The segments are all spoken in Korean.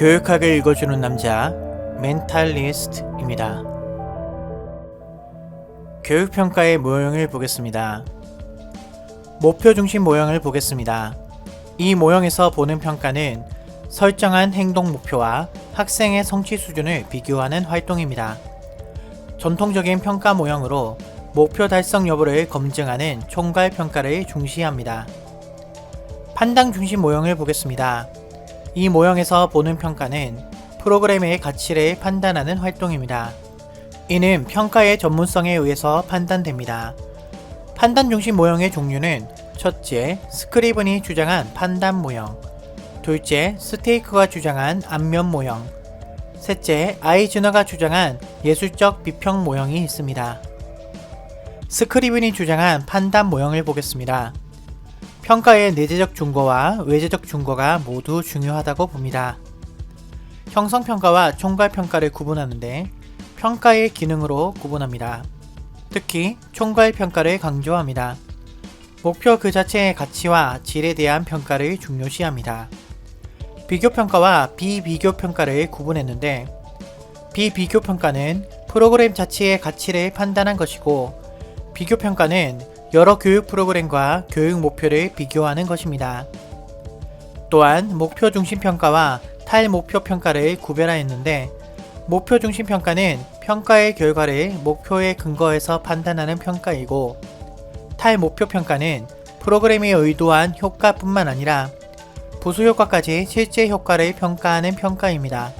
교육학을 읽어주는 남자 멘탈리스트입니다. 교육평가의 모형을 보겠습니다. 목표 중심 모형을 보겠습니다. 이 모형에서 보는 평가는 설정한 행동 목표와 학생의 성취 수준을 비교하는 활동입니다. 전통적인 평가 모형으로 목표 달성 여부를 검증하는 총괄 평가를 중시합니다. 판단 중심 모형을 보겠습니다. 이 모형에서 보는 평가는 프로그램의 가치를 판단하는 활동입니다. 이는 평가의 전문성에 의해서 판단됩니다. 판단 중심 모형의 종류는 첫째, 스크리븐이 주장한 판단 모형, 둘째, 스테이크가 주장한 안면 모형, 셋째, 아이즈너가 주장한 예술적 비평 모형이 있습니다. 스크리븐이 주장한 판단 모형을 보겠습니다. 평가의 내재적 중거와 외재적 중거가 모두 중요하다고 봅니다. 형성평가와 총괄평가를 구분하는데 평가의 기능으로 구분합니다. 특히 총괄평가를 강조합니다. 목표 그 자체의 가치와 질에 대한 평가를 중요시합니다. 비교평가와 비비교평가를 구분했는데 비비교평가는 프로그램 자체의 가치를 판단한 것이고 비교평가는 여러 교육 프로그램과 교육 목표를 비교하는 것입니다. 또한 목표 중심 평가와 탈목표 평가를 구별하였는데 목표 중심 평가는 평가의 결과를 목표에 근거해서 판단하는 평가이고 탈목표 평가는 프로그램이 의도한 효과뿐만 아니라 부수 효과까지 실제 효과를 평가하는 평가입니다.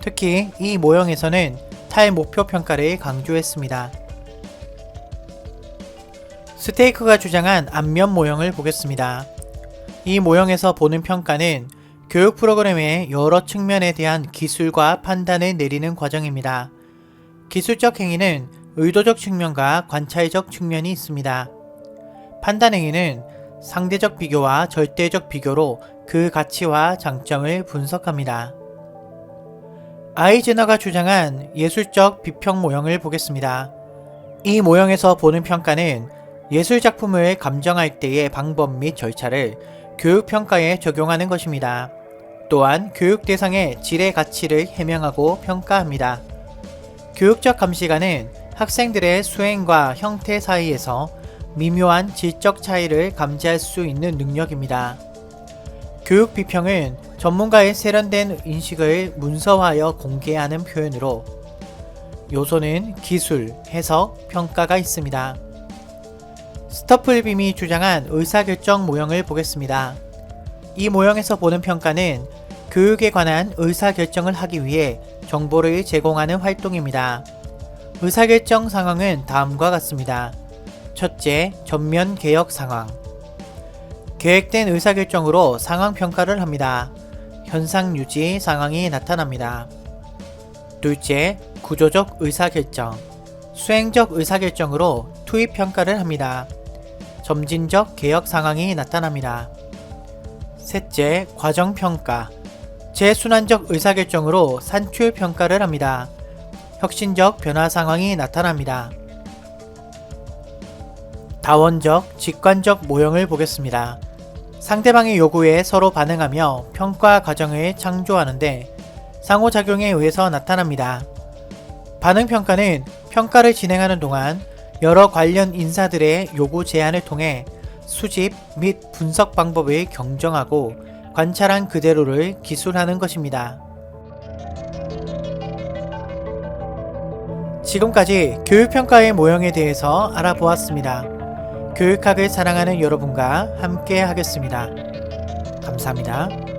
특히 이 모형에서는 탈목표 평가를 강조했습니다. 스테이크가 주장한 안면 모형을 보겠습니다. 이 모형에서 보는 평가는 교육 프로그램의 여러 측면에 대한 기술과 판단을 내리는 과정입니다. 기술적 행위는 의도적 측면과 관찰적 측면이 있습니다. 판단 행위는 상대적 비교와 절대적 비교로 그 가치와 장점을 분석합니다. 아이즈너가 주장한 예술적 비평 모형을 보겠습니다. 이 모형에서 보는 평가는 예술 작품을 감정할 때의 방법 및 절차를 교육 평가에 적용하는 것입니다. 또한 교육 대상의 질의 가치를 해명하고 평가합니다. 교육적 감시관은 학생들의 수행과 형태 사이에서 미묘한 질적 차이를 감지할 수 있는 능력입니다. 교육 비평은 전문가의 세련된 인식을 문서화하여 공개하는 표현으로 요소는 기술, 해석, 평가가 있습니다. 스터플빔이 주장한 의사결정 모형을 보겠습니다. 이 모형에서 보는 평가는 교육에 관한 의사결정을 하기 위해 정보를 제공하는 활동입니다. 의사결정 상황은 다음과 같습니다. 첫째, 전면 개혁 상황. 계획된 의사결정으로 상황 평가를 합니다. 현상 유지 상황이 나타납니다. 둘째, 구조적 의사결정. 수행적 의사결정으로 투입 평가를 합니다. 점진적 개혁 상황이 나타납니다. 셋째, 과정 평가. 재순환적 의사결정으로 산출 평가를 합니다. 혁신적 변화 상황이 나타납니다. 다원적, 직관적 모형을 보겠습니다. 상대방의 요구에 서로 반응하며 평가 과정을 창조하는데 상호작용에 의해서 나타납니다. 반응평가는 평가를 진행하는 동안 여러 관련 인사들의 요구 제안을 통해 수집 및 분석 방법을 경정하고 관찰한 그대로를 기술하는 것입니다. 지금까지 교육평가의 모형에 대해서 알아보았습니다. 교육학을 사랑하는 여러분과 함께 하겠습니다. 감사합니다.